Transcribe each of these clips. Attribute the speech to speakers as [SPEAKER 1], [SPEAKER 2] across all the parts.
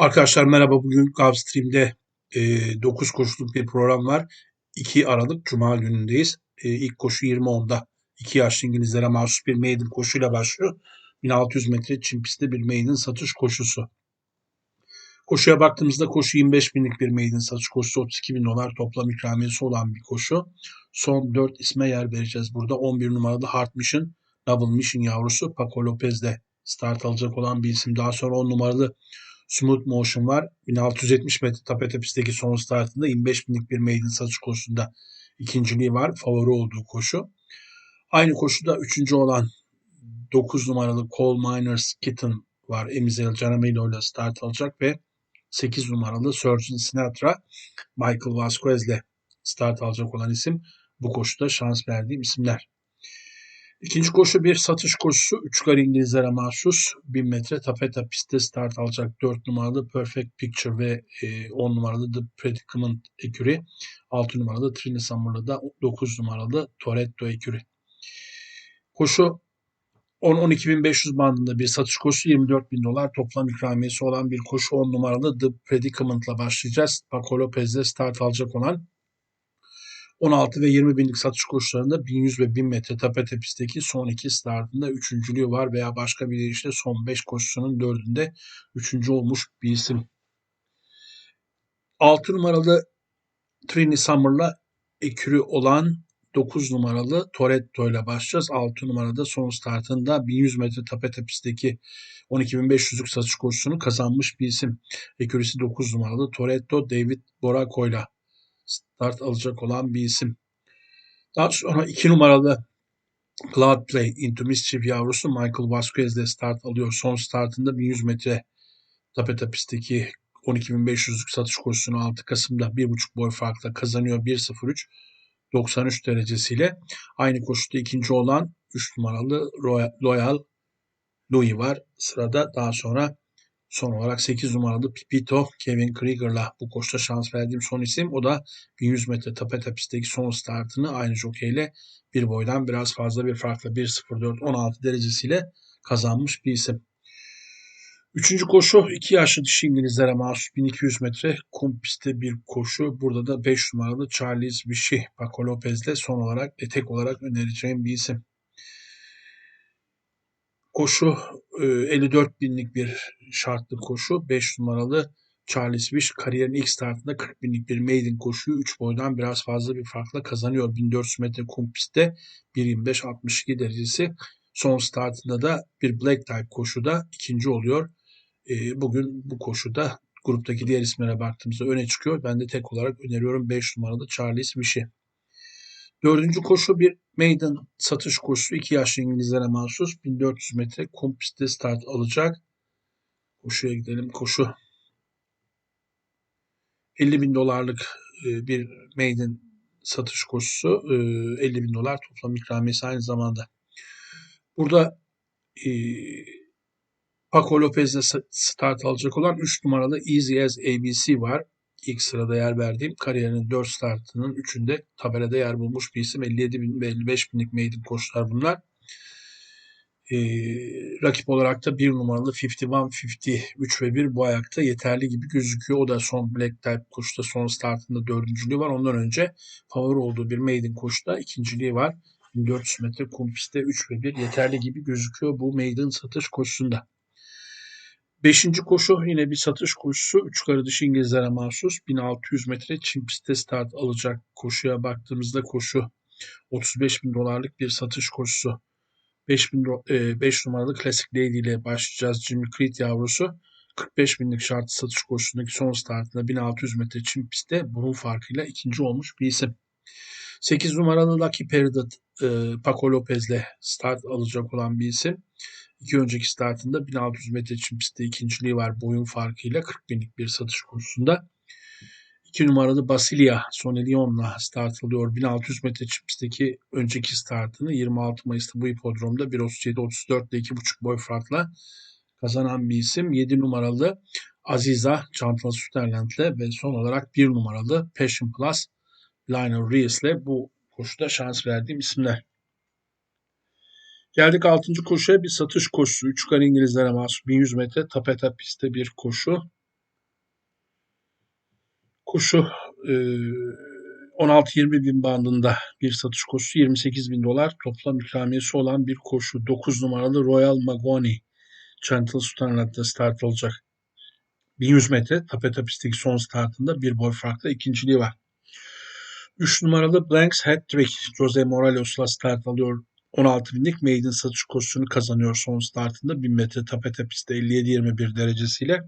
[SPEAKER 1] Arkadaşlar merhaba. Bugün Gulfstream'de e, 9 koşuluk bir program var. 2 Aralık Cuma günündeyiz. E, ilk koşu 20.10'da 2 yaşlı İngilizlere mahsus bir maiden koşuyla başlıyor. 1600 metre çim pistte bir maiden satış koşusu. Koşuya baktığımızda koşu 25 binlik bir maiden satış koşusu 32 bin dolar toplam ikramiyesi olan bir koşu. Son 4 isme yer vereceğiz burada. 11 numaralı Heart Mission, Double Mission yavrusu Paco Lopez'de start alacak olan bir isim. Daha sonra 10 numaralı Smooth Motion var. 1670 metre tapete pistteki son startında 25 binlik bir maiden satış koşusunda ikinciliği var. Favori olduğu koşu. Aynı koşuda üçüncü olan 9 numaralı Coal Miners Kitten var. Emizel Canamelo ile start alacak ve 8 numaralı Surgeon Sinatra Michael Vasquez ile start alacak olan isim. Bu koşuda şans verdiğim isimler. İkinci koşu bir satış koşusu. Üç kar İngilizlere mahsus 1000 metre tapeta pistte start alacak 4 numaralı Perfect Picture ve 10 numaralı The Predicament ekürü. 6 numaralı Trini Summer'lı da 9 numaralı Toretto ekürü. Koşu 10-12.500 bandında bir satış koşusu 24 bin dolar toplam ikramiyesi olan bir koşu 10 numaralı The Predicament'la başlayacağız. Paco Lopez'le start alacak olan 16 ve 20 binlik satış koşularında 1100 ve 1000 metre tapete pistteki son iki startında üçüncülüğü var veya başka bir deyişle son 5 koşusunun dördünde üçüncü olmuş bir isim. 6 numaralı Trini Summer'la ekürü olan 9 numaralı Toretto ile başlayacağız. 6 numarada son startında 1100 metre tapete pistteki 12.500'lük satış koşusunu kazanmış bir isim. Ekürisi 9 numaralı Toretto David Borako ile start alacak olan bir isim. Daha sonra 2 numaralı Cloud Play Into Mischief yavrusu Michael Vasquez de start alıyor. Son startında 1100 metre tapeta pistteki 12.500'lük satış koşusunu 6 Kasım'da 1.5 boy farkla kazanıyor 1.03 93 derecesiyle. Aynı koşuda ikinci olan 3 numaralı Royal Louis var. Sırada daha sonra Son olarak 8 numaralı Pipito Kevin Krieger'la bu koşta şans verdiğim son isim. O da 1100 metre tapeta pistteki son startını aynı jokeyle bir boydan biraz fazla bir farkla 1.04-16 derecesiyle kazanmış bir isim. Üçüncü koşu 2 yaşlı dişi İngilizlere mahsus 1200 metre kum pistte bir koşu. Burada da 5 numaralı Charles Vichy Paco Lopez'le son olarak tek olarak önereceğim bir isim koşu 54 e, binlik bir şartlı koşu. 5 numaralı Charles Wish kariyerin ilk startında 40 binlik bir maiden koşuyu 3 boydan biraz fazla bir farkla kazanıyor. 1400 metre kum pistte 1.25-62 derecesi. Son startında da bir black type koşuda ikinci oluyor. E, bugün bu koşuda gruptaki diğer isimlere baktığımızda öne çıkıyor. Ben de tek olarak öneriyorum 5 numaralı Charles Wish'i. Dördüncü koşu bir maiden satış koşusu. 2 yaşlı İngilizlere mahsus 1400 metre kum start alacak. Koşuya gidelim. Koşu 50 bin dolarlık e, bir maiden satış koşusu. 50 e, bin dolar toplam ikramiyesi aynı zamanda. Burada e, Paco Lopez'le start alacak olan 3 numaralı Easy as ABC var ilk sırada yer verdiğim kariyerinin 4 startının 3'ünde tabelada yer bulmuş bir isim. 57 bin ve 55 binlik maiden koşular bunlar. Ee, rakip olarak da bir numaralı 51-50 3 ve 1 bu ayakta yeterli gibi gözüküyor. O da son Black Type koşuda son startında dördüncülüğü var. Ondan önce favori olduğu bir maiden koşuda ikinciliği var. 1400 metre kum pistte 3 ve 1 yeterli gibi gözüküyor bu maiden satış koşusunda. Beşinci koşu yine bir satış koşusu. Üç karı dışı İngilizlere mahsus. 1600 metre çim pistte start alacak koşuya baktığımızda koşu 35 bin dolarlık bir satış koşusu. 5, bin, 5 numaralı Classic Lady ile başlayacağız. Jimmy Creed yavrusu 45 binlik şartı satış koşusundaki son startında 1600 metre çim pistte burun farkıyla ikinci olmuş bir isim. 8 numaralı Lucky Peridot e, Paco Lopez'le start alacak olan bir isim. İki önceki startında 1600 metre çim pistte ikinciliği var boyun farkıyla 40 binlik bir satış koşusunda. 2 numaralı Basilia Sonelion'la start alıyor. 1600 metre çim pistteki önceki startını 26 Mayıs'ta bu hipodromda 1.37-34 ile 2.5 boy farkla kazanan bir isim. 7 numaralı Aziza Chantal Süterland'le ve son olarak 1 numaralı Passion Plus Lionel Rees'le bu koşuda şans verdiğim isimler. Geldik 6. koşuya bir satış koşusu. 3 kare İngilizlere mahsus 1100 metre tapeta pistte bir koşu. Koşu e, 16-20 bin bandında bir satış koşusu 28 bin dolar toplam ikramiyesi olan bir koşu. 9 numaralı Royal Magoni Gentle Sultanat'ta start olacak. 1100 metre tapeta pistteki son startında bir boy farkla ikinciliği var. 3 numaralı Blanks Hat Trick Jose Morales'la start alıyor. 16 binlik maiden satış koşusunu kazanıyor son startında 1000 metre tapeta pistte 57-21 derecesiyle.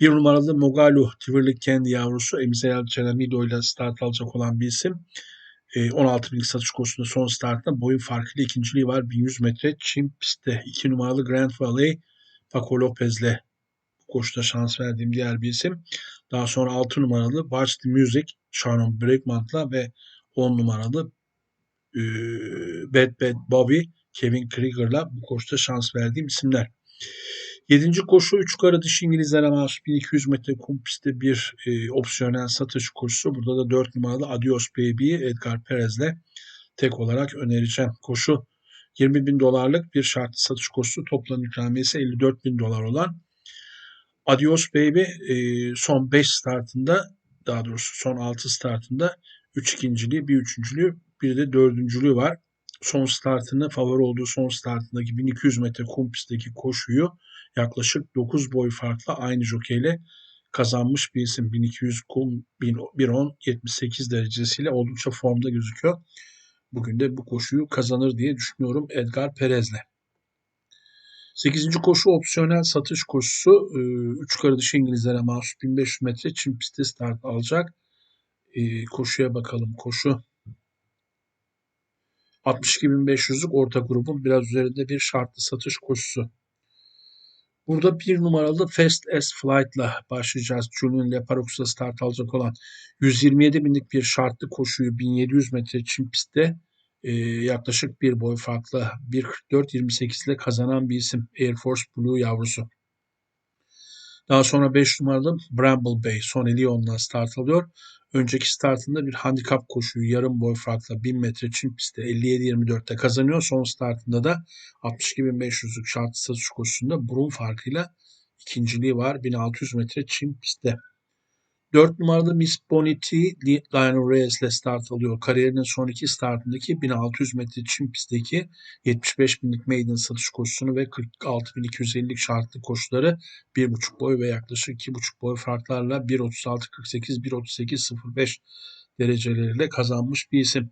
[SPEAKER 1] Bir numaralı Mogalu Tivoli Kendi yavrusu Emzel Celamido ile start alacak olan bir isim. 16 binlik satış koşusunda son startında boyun farkıyla ikinciliği var. 1100 metre çim pistte 2 numaralı Grand Valley Paco Lopez'le koşuda şans verdiğim diğer bir isim. Daha sonra 6 numaralı Watch the Music Sharon Breakmant'la ve 10 numaralı e, Bad Bad Bobby Kevin Krieger'la bu koşuda şans verdiğim isimler. Yedinci koşu 3 yukarı dış İngilizlere mahsus 1200 metre kum pistte bir e, opsiyonel satış koşusu. Burada da 4 numaralı Adios Baby'yi Edgar Perez'le tek olarak önereceğim. Koşu 20 bin dolarlık bir şartlı satış koşusu. Toplam ikramiyesi 54 bin dolar olan Adios Baby e, son 5 startında daha doğrusu son 6 startında 3 ikinciliği, bir üçüncülüğü, bir de dördüncülüğü var. Son startını, favori olduğu son startındaki 1200 metre kum pistteki koşuyu yaklaşık 9 boy farkla aynı jokeyle kazanmış bir isim. 1200 kum 1.10 78 derecesiyle oldukça formda gözüküyor. Bugün de bu koşuyu kazanır diye düşünüyorum Edgar Perez'le. 8. koşu opsiyonel satış koşusu. 3 e, karı dışı İngilizlere mahsus 1500 metre Çin pistte start alacak. E, koşuya bakalım. Koşu 62.500'lük orta grubun biraz üzerinde bir şartlı satış koşusu. Burada bir numaralı Fast S Flight'la başlayacağız. Julian Leparox'la start alacak olan 127 binlik bir şartlı koşuyu 1700 metre çim pistte e, yaklaşık bir boy farklı 1.44.28 ile kazanan bir isim Air Force Blue yavrusu. Daha sonra 5 numaralı Bramble Bay Sonny Leon'la start alıyor. Önceki startında bir handikap koşuyu yarım boy farkla 1000 metre çim pistte 57-24'te kazanıyor. Son startında da 62.500'lük şart satış koşusunda burun farkıyla ikinciliği var 1600 metre çim pistte. 4 numaralı Miss Bonity Lionel Reyes ile start alıyor. Kariyerinin son iki startındaki 1600 metre çim pistteki 75 binlik maiden satış koşusunu ve 46.250'lik şartlı koşuları 1.5 boy ve yaklaşık 2.5 boy farklarla 1.36.48, 1.38.05 dereceleriyle kazanmış bir isim.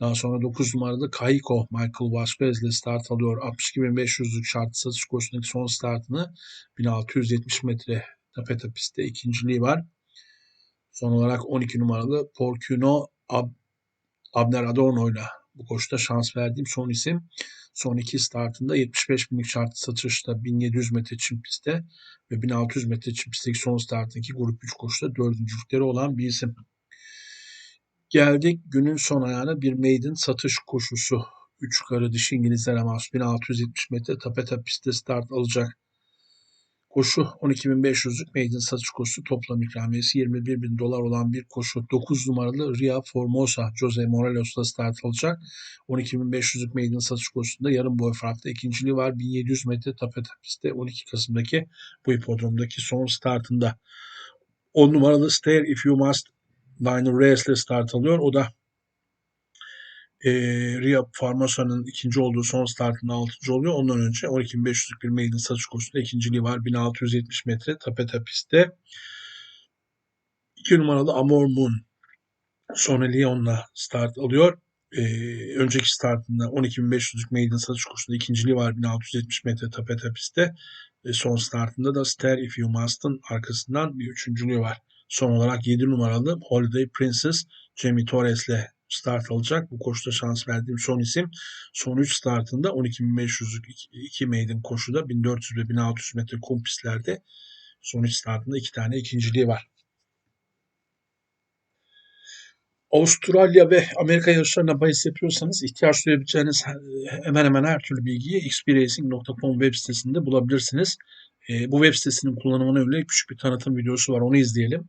[SPEAKER 1] Daha sonra 9 numaralı Kaiko Michael Vasquez ile start alıyor. 62.500'lük şartlı satış koşusundaki son startını 1670 metre tapeta pistte ikinciliği var. Son olarak 12 numaralı Porcuno Ab Abner Adorno ile bu koşuda şans verdiğim son isim. Son iki startında 75 binlik şartlı satışta 1700 metre çim pistte ve 1600 metre çim pistteki son startındaki grup 3 koşuda dördüncülükleri olan bir isim. Geldik günün son ayağına bir maiden satış koşusu. 3 karı dişi İngilizlere mahsus 1670 metre tapeta pistte start alacak. Koşu 12.500'lük maiden satış koşusu toplam ikramiyesi 21 bin dolar olan bir koşu. 9 numaralı Ria Formosa Jose Morales'la start alacak. 12.500'lük maiden satış koşusunda yarım boy farklı ikinciliği var. 1700 metre tapeta pistte 12 Kasım'daki bu hipodromdaki son startında. 10 numaralı Stare If You Must Lionel Reyes'le start alıyor. O da e, Ria Farmasa'nın ikinci olduğu son startında altıncı oluyor. Ondan önce 12.500'lük bir maiden satış koşusunda ikinciliği var. 1670 metre tapeta pistte. 2 numaralı Amor Moon Sony Leon'la start alıyor. Ee, önceki startında 12.500'lük maiden satış kursunda ikinciliği var 1670 metre tapeta pistte. E, son startında da Stare If You Must'ın arkasından bir üçüncülüğü var. Son olarak 7 numaralı Holiday Princess Jamie Torres'le start alacak. Bu koşuda şans verdiğim son isim. Son 3 startında 12.500'lük 2 maiden koşuda 1400 ve 1600 metre kum pistlerde son 3 startında 2 tane ikinciliği var. Avustralya ve Amerika yarışlarına bahis yapıyorsanız ihtiyaç duyabileceğiniz hemen hemen her türlü bilgiyi xpracing.com web sitesinde bulabilirsiniz. Bu web sitesinin kullanımına yönelik küçük bir tanıtım videosu var. Onu izleyelim.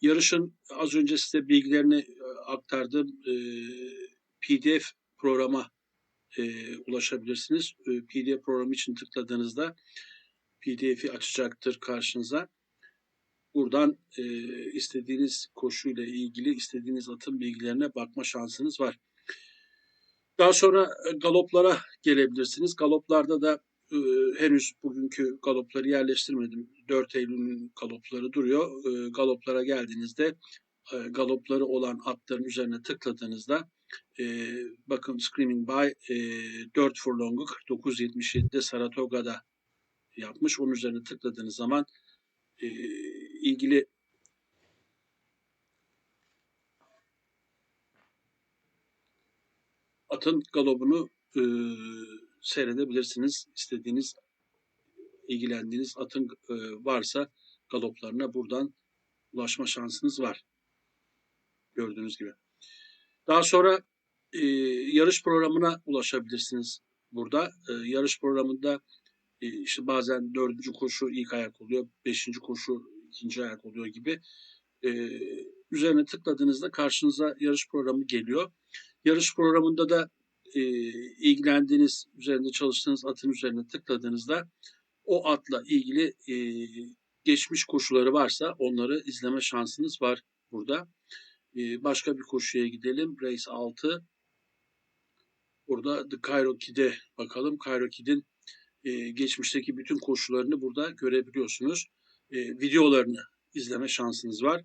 [SPEAKER 1] Yarışın az önce size bilgilerini e, aktardığım e, PDF programa e, ulaşabilirsiniz. PDF programı için tıkladığınızda PDF'i açacaktır karşınıza. Buradan istediğiniz koşuyla ilgili istediğiniz atın bilgilerine bakma şansınız var. Daha sonra galoplara gelebilirsiniz. Galoplarda da e, henüz bugünkü galopları yerleştirmedim. 4 Eylül'ün galopları duruyor. E, galoplara geldiğinizde e, galopları olan atların üzerine tıkladığınızda e, bakın Screaming By e, 4 furlong'u 49.77'de Saratoga'da yapmış. Onun üzerine tıkladığınız zaman e, ilgili atın galobunu e, seyredebilirsiniz. İstediğiniz, ilgilendiğiniz atın e, varsa galoplarına buradan ulaşma şansınız var. Gördüğünüz gibi. Daha sonra e, yarış programına ulaşabilirsiniz burada. E, yarış programında e, işte bazen dördüncü koşu ilk ayak oluyor, beşinci koşu ikinci ayak oluyor gibi. E, üzerine tıkladığınızda karşınıza yarış programı geliyor. Yarış programında da e, ilgilendiğiniz, üzerinde çalıştığınız atın üzerine tıkladığınızda o atla ilgili e, geçmiş koşuları varsa onları izleme şansınız var burada. E, başka bir koşuya gidelim. Race 6. Burada The Cairo Kid'e bakalım. Cairo Kid'in e, geçmişteki bütün koşularını burada görebiliyorsunuz. E, videolarını izleme şansınız var.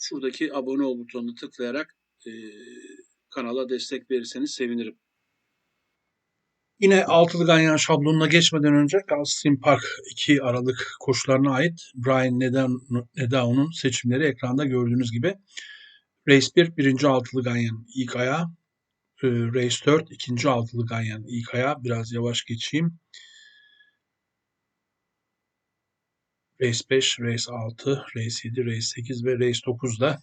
[SPEAKER 1] şuradaki abone ol butonunu tıklayarak e, kanala destek verirseniz sevinirim. Yine altılı ganyan şablonuna geçmeden önce Gulfstream Park 2 Aralık koşularına ait Brian Nedao'nun seçimleri ekranda gördüğünüz gibi. Race 1 birinci altılı ganyan ilk ayağı. Race 4 ikinci altılı ganyan ilk ayağı. Biraz yavaş geçeyim. Race 5, Race 6, Race 7, Race 8 ve Race 9 da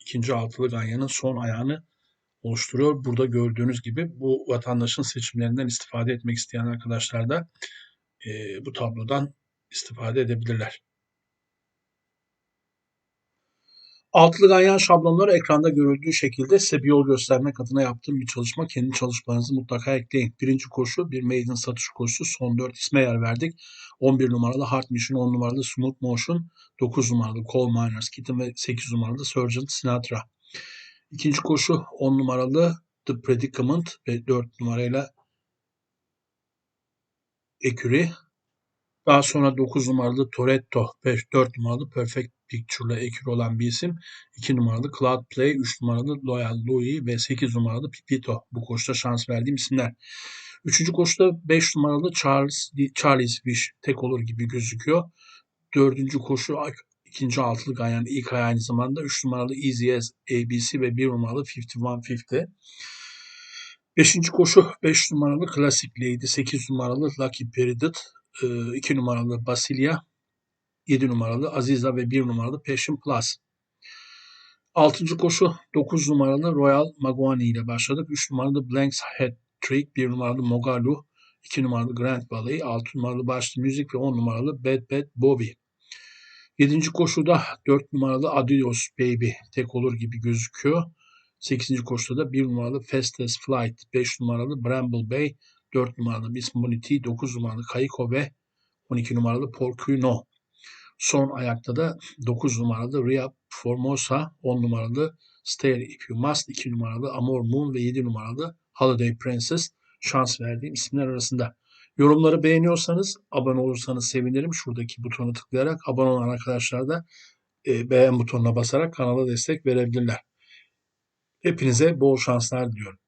[SPEAKER 1] ikinci altılı ganyanın son ayağını oluşturuyor. Burada gördüğünüz gibi bu vatandaşın seçimlerinden istifade etmek isteyen arkadaşlar da e, bu tablodan istifade edebilirler. Altılı ganyan şablonları ekranda görüldüğü şekilde size bir yol göstermek adına yaptığım bir çalışma. Kendi çalışmalarınızı mutlaka ekleyin. Birinci koşu bir maiden satış koşusu. Son 4 isme yer verdik. 11 numaralı Hard Mission, 10 numaralı Smooth Motion, 9 numaralı Coal Miners Kitten ve 8 numaralı Sergeant Sinatra. İkinci koşu 10 numaralı The Predicament ve 4 numarayla Eküri. Daha sonra 9 numaralı Toretto, 5, 4 numaralı Perfect Picture'la Eküri olan bir isim. 2 numaralı Cloud Play, 3 numaralı Loyal Louis ve 8 numaralı Pipito. Bu koşuda şans verdiğim isimler. Üçüncü koşuda 5 numaralı Charles, Charles Wish tek olur gibi gözüküyor. Dördüncü koşu ikinci altılı ganyan ilk ay aynı zamanda 3 numaralı Easy as ABC ve 1 numaralı 5150. Beşinci koşu 5 numaralı Classic Lady, 8 numaralı Lucky Peridot, 2 numaralı Basilia, 7 numaralı Aziza ve 1 numaralı Passion Plus. Altıncı koşu 9 numaralı Royal Maguani ile başladık. 3 numaralı Blanks Hat Trick, 1 numaralı Mogalu, 2 numaralı Grand Valley, 6 numaralı Başlı Music ve 10 numaralı Bad Bad Bobby. 7. koşuda 4 numaralı Adios Baby tek olur gibi gözüküyor. 8. koşuda da 1 numaralı Fastest Flight, 5 numaralı Bramble Bay, 4 numaralı Miss Monity, 9 numaralı Kayiko ve 12 numaralı Porcuno. Son ayakta da 9 numaralı Ria Formosa, 10 numaralı Stay If You Must, 2 numaralı Amor Moon ve 7 numaralı Holiday Princess şans verdiğim isimler arasında. Yorumları beğeniyorsanız abone olursanız sevinirim. Şuradaki butona tıklayarak abone olan arkadaşlar da e, beğen butonuna basarak kanala destek verebilirler. Hepinize bol şanslar diliyorum.